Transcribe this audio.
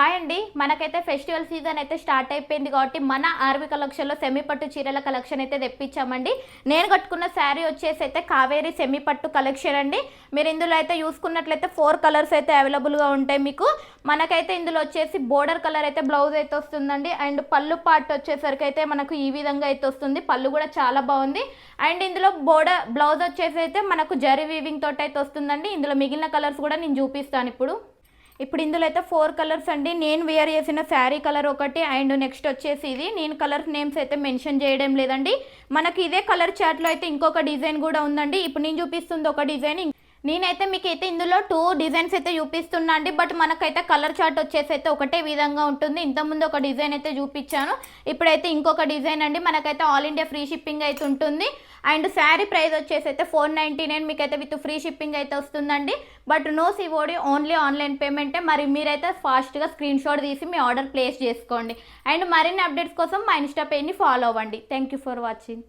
Hi అండి. మనకైతే festival season అయితే స్టార్ట్ అయిపోయింది కాబట్టి మన ఆర్వి కలెక్షన్లో సెమీ పట్టు చీరల కలెక్షన్ అయితే తెప్పించామండి. నేను కట్టుకున్న శారీ వచ్చేసి అయితే కావేరి సెమీ పట్టు కలెక్షన్ అండి. మీరు ఇందులో అయితే చూసుకున్నట్లయితే ఫోర్ కలర్స్ అయితే అవైలబుల్గా ఉంటాయి మీకు. మనకైతే ఇందులో వచ్చేసి బోర్డర్ కలర్ అయితే బ్లౌజ్ అయితే వస్తుందండి. అండ్ పళ్ళు పార్ట్ వచ్చేసరికి అయితే మనకు ఈ విధంగా అయితే వస్తుంది. పళ్ళు కూడా చాలా బాగుంది. అండ్ ఇందులో బోర్డర్ బ్లౌజ్ వచ్చేసి అయితే మనకు జరీ వీవింగ్ తోటి అయితే వస్తుందండి. ఇందులో మిగిలిన కలర్స్ కూడా నేను చూపిస్తాను ఇప్పుడు. ఇప్పుడు ఇందులో అయితే ఫోర్ కలర్స్ అండి. నేను వేర్ చేసిన శారీ కలర్ ఒకటి అండ్ నెక్స్ట్ వచ్చేసి ఇది నేను కలర్ నేమ్స్ అయితే మెన్షన్ చేయడం లేదండి. మనకి ఇదే కలర్ చాట్లో అయితే ఇంకొక డిజైన్ కూడా ఉందండి. ఇప్పుడు నేను చూపిస్తుంది ఒక డిజైన్ నేనైతే మీకు అయితే ఇందులో టూ డిజైన్స్ అయితే చూపిస్తున్నా అండి. బట్ మనకైతే కలర్ చార్ట్ వచ్చేసి అయితే ఒకటే విధంగా ఉంటుంది. ఇంతకుముందు ఒక డిజైన్ అయితే చూపించాను. ఇప్పుడైతే ఇంకొక డిజైన్ అండి. మనకైతే ఆల్ ఇండియా ఫ్రీ షిప్పింగ్ అయితే ఉంటుంది. అండ్ శారీ ప్రైస్ వచ్చేసి అయితే ఫోర్ నైంటీ నైన్ మీకు అయితే విత్ ఫ్రీ షిప్పింగ్ అయితే వస్తుందండి but no COD only online పేమెంటే మరి మీరైతే ఫాస్ట్గా స్క్రీన్ షాట్ తీసి మీ ఆర్డర్ ప్లేస్ చేసుకోండి. అండ్ మరిన్ని అప్డేట్స్ కోసం మా ఇన్స్టా పేజ్ని ఫాలో అవ్వండి. Thank you for watching